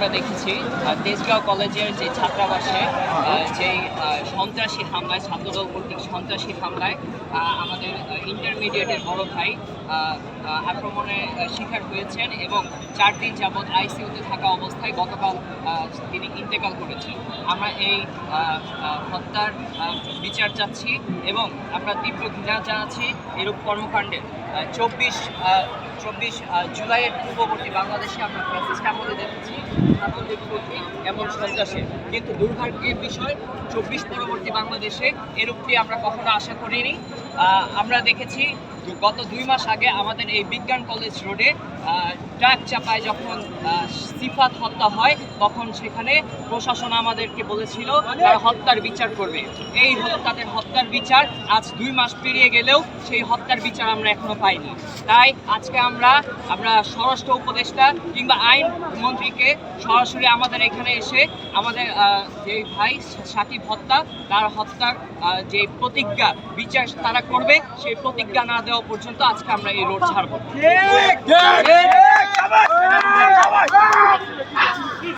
আমরা দেখেছি তেজগাঁও কলেজের যে ছাত্রাবাসে যেই সন্ত্রাসী হামলায়, ছাত্রদল কর্তৃক সন্ত্রাসী হামলায় আমাদের ইন্টারমিডিয়েটের বড় ভাই আক্রমণের শিকার হয়েছেন এবং চার দিন যাবৎ আইসিইউতে থাকা অবস্থায় গতকাল তিনি ইন্তেকাল করেছেন। আমরা এই হত্যার বিচার চাচ্ছি এবং আমরা তীব্র ঘৃণা জানাচ্ছি এরূপ কর্মকাণ্ডে। চব্বিশ চব্বিশ জুলাইয়ের পূর্ববর্তী বাংলাদেশে আমরা ফ্যাসিস্ট আমলে দেখেছি ছাত্রলীগ কর্তৃক এমন সন্ত্রাসে কিন্তু দুর্ভাগ্যের বিষয়, চব্বিশ পরবর্তী বাংলাদেশে এরূপটি আমরা কখনো আশা করিনি? আমরা দেখেছি গত দুই মাস আগে আমাদের এই বিজ্ঞান কলেজ রোডে ট্রাক চাপায় যখন সিফাত হত্যা হয়, তখন সেখানে প্রশাসন আমাদেরকে বলেছিল, তারা হত্যার বিচার করবে। এই তাদের হত্যার বিচার আজ দুই মাস পেরিয়ে গেলেও সেই হত্যার বিচার আমরা এখনও পাইনি। তাই আজকে আমরা আমরা স্বরাষ্ট্র উপদেষ্টা কিংবা আইন মন্ত্রীকে সরাসরি আমাদের এখানে এসে আমাদের যে ভাই সাকিব হত্যা, তার হত্যার যে প্রতিজ্ঞা, বিচার তারা করবে, সেই প্রতিজ্ঞা না দেওয়া পর্যন্ত আজকে আমরা এই রোড ছাড়বো।